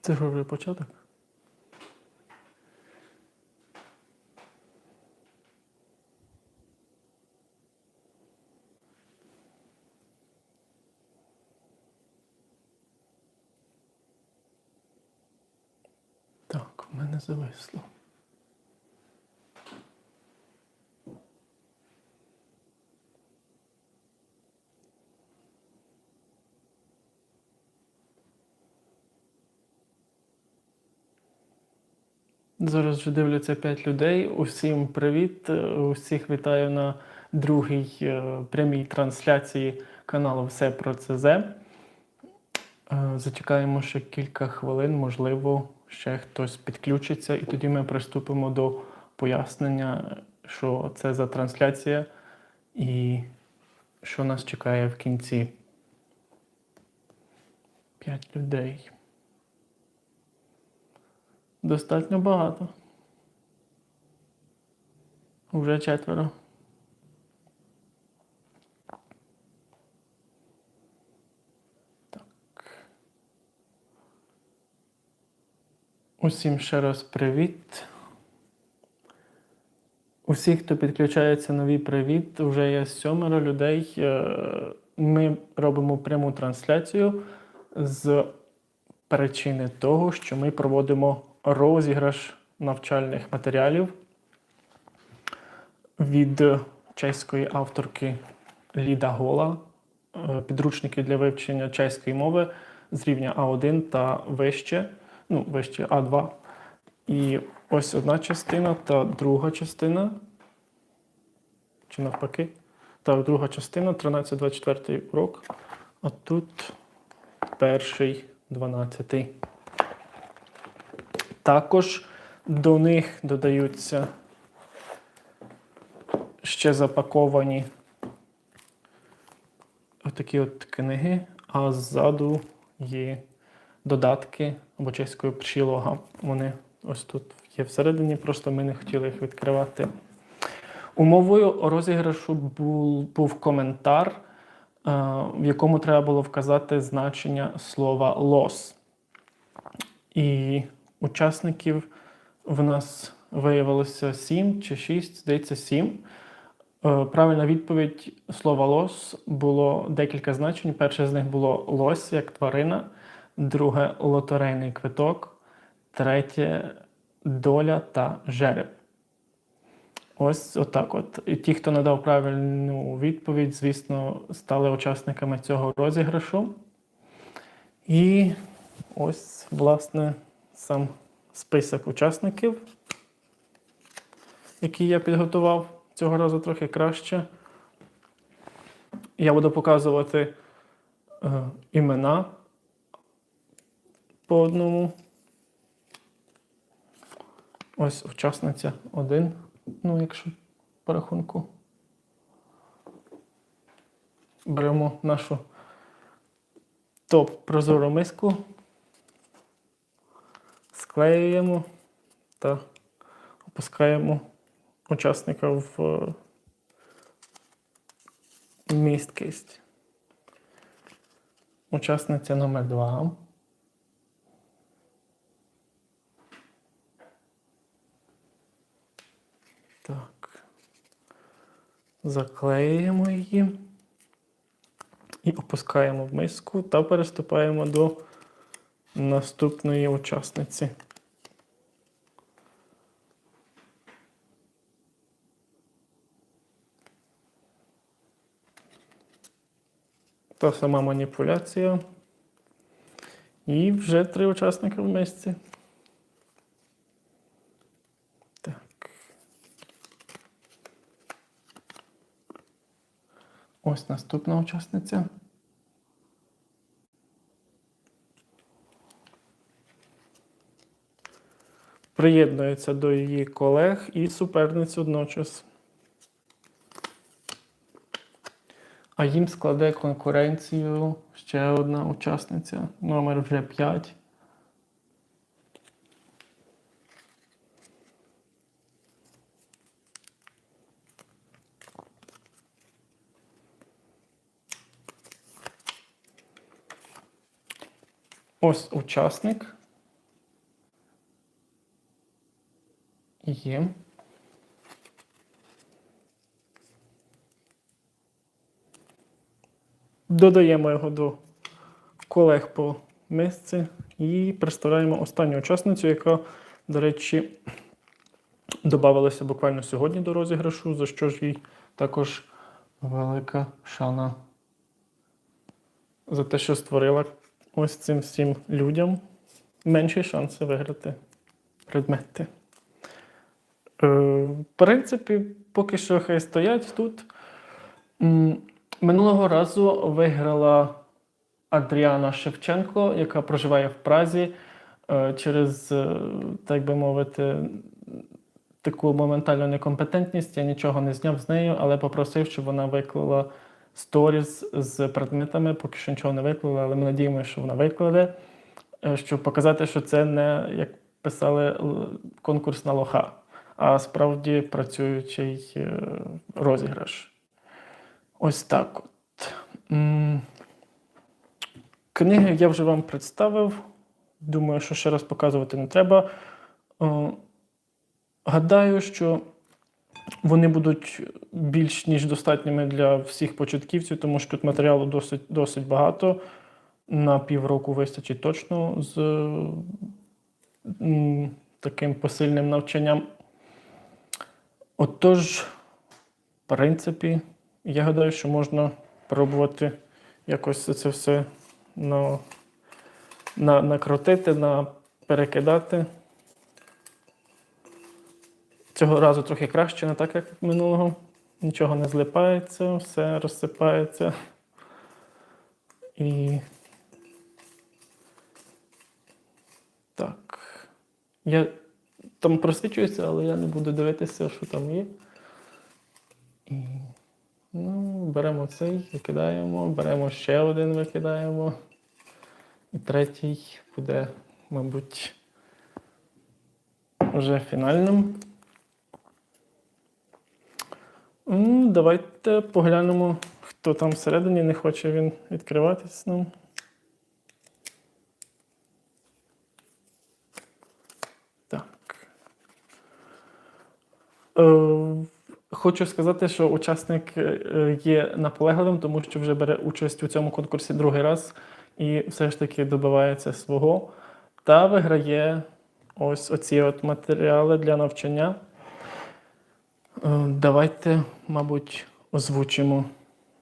Це ж вже початок. Так, в мене зависло. Зараз вже дивляться 5 людей. Усім привіт. Е, Усіх вітаю на другій е, прямій трансляції каналу Все про ЦЗ. Е, Зачекаємо ще кілька хвилин, можливо, ще хтось підключиться, і тоді ми приступимо до пояснення, що це за трансляція і що нас чекає в кінці. П'ять людей. Достатньо багато. Уже четверо. Так. Усім ще раз привіт. Усі, хто підключається, новий привіт. Уже є сьомеро людей. Е, Ми робимо пряму трансляцію з причини того, що ми проводимо розіграш навчальних матеріалів від чеської авторки Ліда Гола, е, підручники для вивчення чеської мови з рівня А1 та вище, ну, вище А2. І ось одна частина та друга частина. Чи навпаки? Так, друга частина, 13-24 урок. А тут перший, 12. Також до них додаються ще запаковані отакі от книги, а ззаду є додатки або чеською прилога. Вони ось тут є всередині, просто ми не хотіли їх відкривати. Умовою розіграшу був, був коментар, е, в якому треба було вказати значення слова лос. І учасників в нас виявилося 7 чи 6, здається, 7. Е, Правильна відповідь слова лос було декілька значень. Перше з них було лось як тварина, друге лотерейний квиток, третє доля та жереб. Ось отак от. І ті, хто надав правильну відповідь, звісно, стали учасниками цього розіграшу. І ось, власне, сам список учасників, який я підготував цього разу трохи краще. Я буду показувати е, імена по одному. Ось учасниця один. Ну, якщо по рахунку. Беремо нашу топ прозору миску, склеюємо та опускаємо учасника в е, місткість. Учасниця номер 2. Так. Заклеюємо її і опускаємо в миску та переступаємо до наступної учасниці. Та сама маніпуляція. І вже три учасники в мисці. Так. Ось наступна учасниця. Приєднується до її колег і суперниць одночас. А їм складе конкуренцію ще одна учасниця, номер вже 5. Ось учасник Є. Додаємо його до колег по мисці і представляємо останню учасницю, яка, до речі, додавалася буквально сьогодні до розіграшу, за що ж їй також велика шана за те, що створила ось цим всім людям менші шанси виграти предмети. Е, в принципі, поки що хай стоять тут. Минулого разу виграла Адріана Шевченко, яка проживає в Празі е, через, е, так би мовити, таку моментальну некомпетентність. Я нічого не зняв з нею, але попросив, щоб вона виклала сторіс з предметами. Поки що нічого не виклала, але ми надіємося, що вона викладе, щоб показати, що це не, як писали, конкурс на лоха, а справді працюючий е, розіграш. Ось так от. Книги я вже вам представив. Думаю, що ще раз показувати не треба. Е, Гадаю, що вони будуть більш ніж достатніми для всіх початківців, тому що тут матеріалу досить, досить багато. На півроку вистачить точно з таким посильним навчанням. Отож, в принципі, я гадаю, що можна пробувати якось це все на, на, накрутити, на, перекидати. Цього разу трохи краще, не так, як минулого. Нічого не злипається, все розсипається. І так. Я там просвічується, але я не буду дивитися, що там є. І Ну, беремо цей, викидаємо, беремо ще один, викидаємо. І третій буде, мабуть, вже фінальним. Давайте поглянемо, хто там всередині, не хоче він відкриватись нам. Хочу сказати, що учасник е, є наполегливим, тому що вже бере участь у цьому конкурсі другий раз і все ж таки добивається свого та виграє ось оці от матеріали для навчання. Е, Давайте, мабуть, озвучимо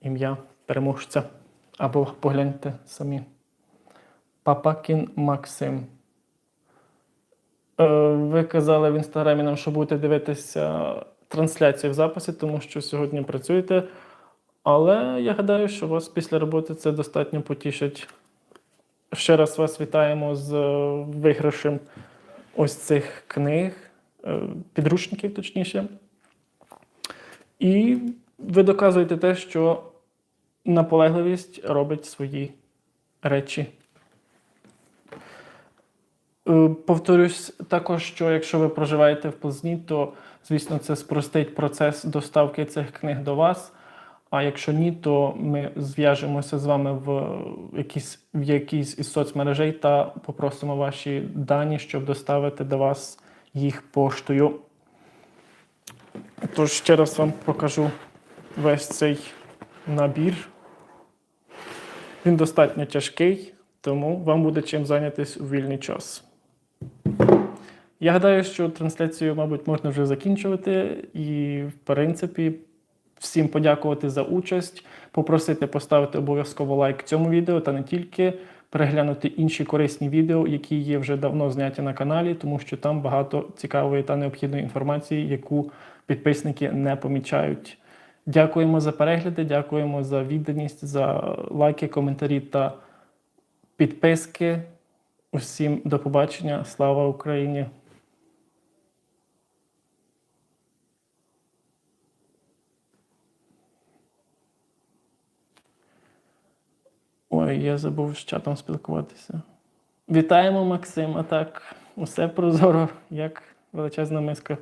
ім'я переможця. Або погляньте самі. Папакін Максим. Е, Ви казали в інстаграмі нам, що будете дивитися трансляцію в записі, тому що сьогодні працюєте. Але я гадаю, що вас після роботи це достатньо потішить. Ще раз вас вітаємо з е, виграшем ось цих книг, е, підручників, точніше. І ви доказуєте те, що наполегливість робить свої речі. Е, Повторюсь також, що якщо ви проживаєте в Плзні, то звісно це спростить процес доставки цих книг до вас. А якщо ні, то ми зв'яжемося з вами в якійсь, в якійсь із соцмережей та попросимо ваші дані, щоб доставити до вас їх поштою. Тож ще раз вам покажу весь цей набір. Він достатньо тяжкий, тому вам буде чим зайнятися у вільний час. Я гадаю, що трансляцію, мабуть, можна вже закінчувати. І, в принципі, всім подякувати за участь, попросити поставити обов'язково лайк цьому відео та не тільки переглянути інші корисні відео, які є вже давно зняті на каналі, тому що там багато цікавої та необхідної інформації, яку підписники не помічають. Дякуємо за перегляди, дякуємо за відданість, за лайки, коментарі та підписки. Усім до побачення. Слава Україні! Ой, я забув з чатом спілкуватися. Вітаємо Максим. А Так, усе прозоро, як величезна миска.